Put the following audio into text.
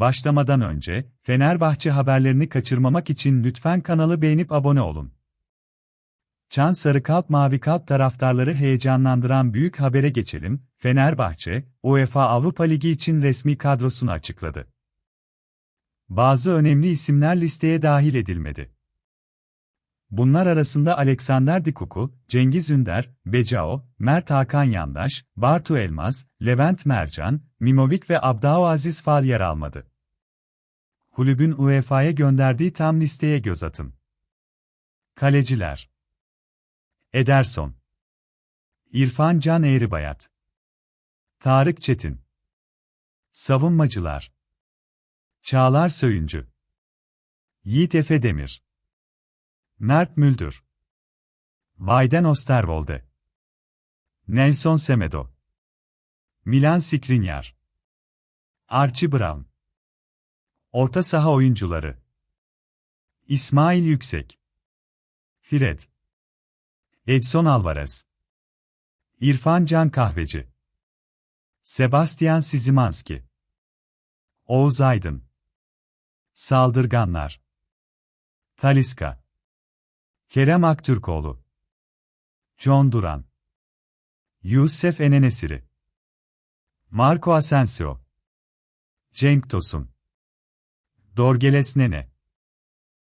Başlamadan önce, Fenerbahçe haberlerini kaçırmamak için lütfen kanalı beğenip abone olun. Çan Sarı Kalp Mavi Kalp taraftarları heyecanlandıran büyük habere geçelim. Fenerbahçe, UEFA Avrupa Ligi için resmi kadrosunu açıkladı. Bazı önemli isimler listeye dahil edilmedi. Bunlar arasında Alexander Dikuku, Cengiz Ünder, Becao, Mert Hakan Yandaş, Bartu Elmaz, Levent Mercan, Mimovic ve Abdao Aziz Fal yer almadı. Kulübün UEFA'ya gönderdiği tam listeye göz atın. Kaleciler. Ederson. İrfan Can Eğribayat. Tarık Çetin. Savunmacılar. Çağlar Söyüncü. Yiğit Efe Demir Mert Müldür. Vayden Osterwolde. Nelson Semedo. Milan Skriniar. Archie Brown. Orta saha oyuncuları. İsmail Yüksek. Fred. Edson Alvarez İrfan Can Kahveci. Sebastian Sizimanski. Oğuz Aydın. Saldırganlar. Taliska Kerem Aktürkoğlu. John Duran. Yusuf Enenesiri. Marco Asensio. Cenk Tosun. Dorgeles Nene